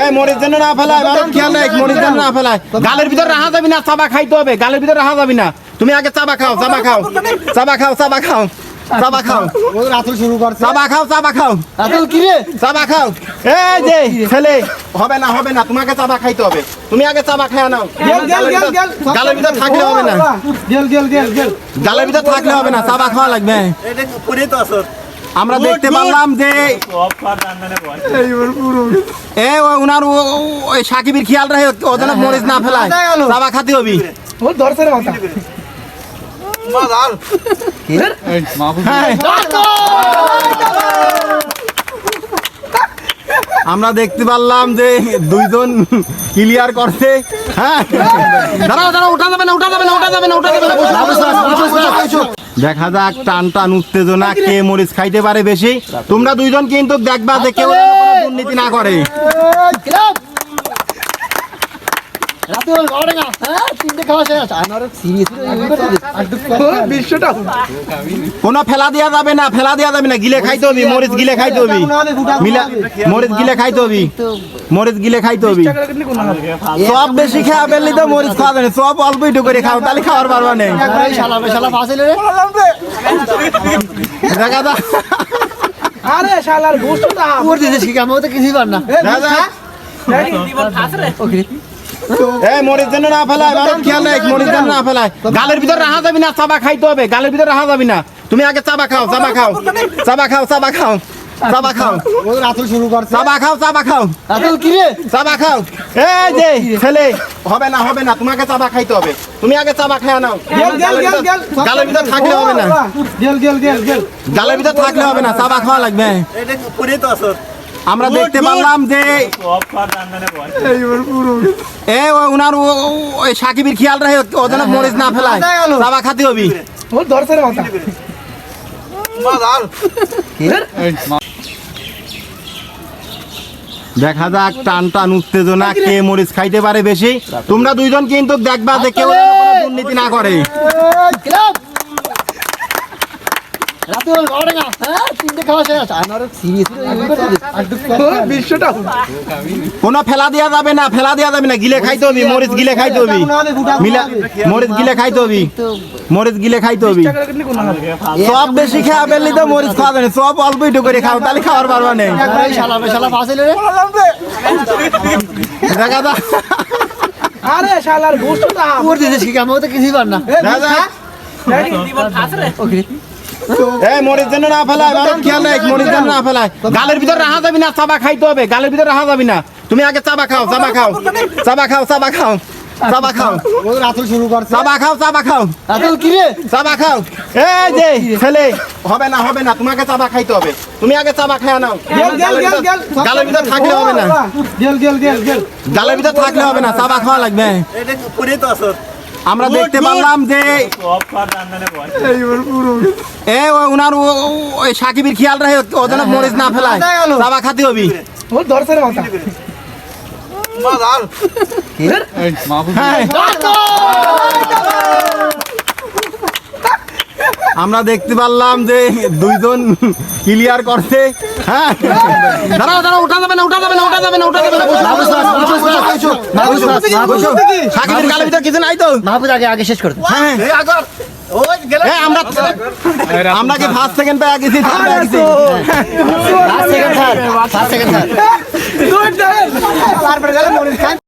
এই মরিচ যেন না ফেলায় মারত খেয়াল রাখ মরিচ যেন না ফেলায়। গালের ভিতর রাখা যাবি না চাবা খাইতে হবে। গালের ভিতর রাখা যাবি না। তুমি আগে চাবা খাও চাবা খাও। চাবা খাও চাবা খাও। চাবা খাও। রাতুল শুরু করছে চাবা খাও চাবা খাও। রাতুল কি রে? চাবা খাও। এই যে ছেলে হবে না হবে না তোমাকে চাবা খাইতে হবে। তুমি আগে চাবা খেয়ে নাও। গালের ভিতর থাকলে হবে না। গেল গেল গেল গেল। গালের ভিতর থাকলে হবে না চাবা খাওয়া লাগবে। এটা পুরি তো আসর? আমরা দেখতে পারলাম যে এ ওই সাকিবের খেয়াল রাখে ও যেন মরিচ না ফেলায়। চাবা খাতি হবি। ও ধরছে রে মাথা। হ্যাঁ। আমরা দেখতে পারলাম যে দুইজন ক্লিয়ার করছে। হ্যাঁ। দাঁড়াও দাঁড়াও উঠা যাবে না উঠা যাবে না উঠা যাবে না উঠা যাবে না দেখা যাক, টান টান উত্তেজনা, কে মরিচ খাইতে পারে বেশি? তোমরা দুইজন কিন্তু দেখবা যে কেউ দুর্নীতি না করে রাতুল ঘরে না হ্যাঁ তিনটে খাওয়া শেষ আমার সিরিয়াস বিশ্বটা কোনো ফেলা দেওয়া যাবে না ফেলা দেওয়া যাবে না। গিলে খাইতে হবি মরিচ গিলে খাইতে হবি মিলা মরিচ গিলে খাইতে হবি মরিচ গিলে খাইতে হবি সব বেশি খাওয়া ফেললি তো মরিচ খাওয়া যাবে। সব অল্প একটু করে খাও তাহলে খাওয়ার পারবা নেই। শালা শালা ফাসিল রে দেখা আরে শালার ওর দিতে শিখা মতে কিছুই পার না। এই মরিচ যেন না ফেলায় মারত খেয়াল রাখ মরিচ যেন না ফেলায়। গালের ভিতর রাখা যাবি না চাবা খাইতে হবে গালের ভিতর রাখা যাবি না। তুমি আগে চাবা খাও চাবা খাও চাবা খাও চাবা খাও চাবা খাও। রাতুল শুরু করছে চাবা খাও চাবা খাও। রাতুল কি রে? চাবা খাও। এই যে ছেলে হবে না হবে না তোমাকে চাবা খাইতে হবে। তুমি আগে চাবা খেয়ে নাও। গেল গেল গেল গেল। গালের ভিতর থাকলে হবে না। গেল গেল গেল গেল। গালের ভিতর থাকলে হবে না চাবা খাওয়া লাগবে। এটা পুরি তো আসর আমরা দেখতে পারলাম যে এ ও উনার ও- ও- ওই সাকিবের খেয়াল রাখে ও যেন মরিচ না ফেলায় চাবা খাতে হবি ধরছে দেখা যাক টান টান উত্তেজনা কে মরিচ খাইতে পারে বেশি তোমরা দুইজন কিন্তু দেখবা যে কেউ দুর্নীতি না করে রাতুল ঘরে হ্যাঁ তিনটে খাওয়া শেষ আমার সিরিয়াস বিশ্বটা কোনো ফেলা দেওয়া যাবে না ফেলা দেওয়া যাবে না গিলে খাইতে হবি মরিচ গিলে খাইতে হবি মিলা মরিচ গিলে খাইতে হবি মরিচ গিলে খাইতে হবি সব বেশি খাওয়া ফেললি তো মরিচ খাওয়া যাবে। সব অল্প একটু করে খাও তাহলে খাওয়ার পারবা নেই শালা শালা ফাসিল রে দেখা আরে শালার কিছুই পার না এই মরিচ যেন না ফেলায় মারত খেয়াল রাখ মরিচ যেন না ফেলায়। গালের ভিতর রাখা যাবি না চাবা খাইতে হবে। গালের ভিতর রাখা যাবি না। তুমি আগে চাবা খাও চাবা খাও। চাবা খাও চাবা খাও। চাবা খাও। ও রাতুল শুরু করছে চাবা খাও চাবা খাও। রাতুল কি রে? চাবা খাও। এই যে ছেলে হবে না হবে না তোমাকে চাবা খাইতে হবে। তুমি আগে চাবা খেয়ে নাও। গেল গেল গেল গেল। গালের ভিতর থাকলে হবে না। গেল গেল গেল গেল। গালের ভিতর থাকলে হবে না চাবা খাওয়া লাগবে। এটা পুরি তো আসর? আমরা দেখতে পারলাম যে এ ওই সাকিবের খেয়াল রাখে ও যেন মরিচ না ফেলায়। বাবা খাতে হবি। ধরছে হ্যাঁ। আমরা দেখতে পারলাম যে দুইজন ক্লিয়ার করছে। হ্যাঁ? দাঁড়াও দাঁড়াও উঠা যাবে না উঠা যাবে না উঠা যাবে না উঠা যাবে না। সাকিবের গালের ভিতর কিছু নাই তো? মাহবুব আগে আগে শেষ করে। হ্যাঁ এই আগর ওই গেলে হ্যাঁ আমরা আমরা কি ফার্স্ট সেকেন্ড পেয়ে গেছি থার্ড পেয়ে গেছি? First second third first second third তারপরে গেলে মরিস খান।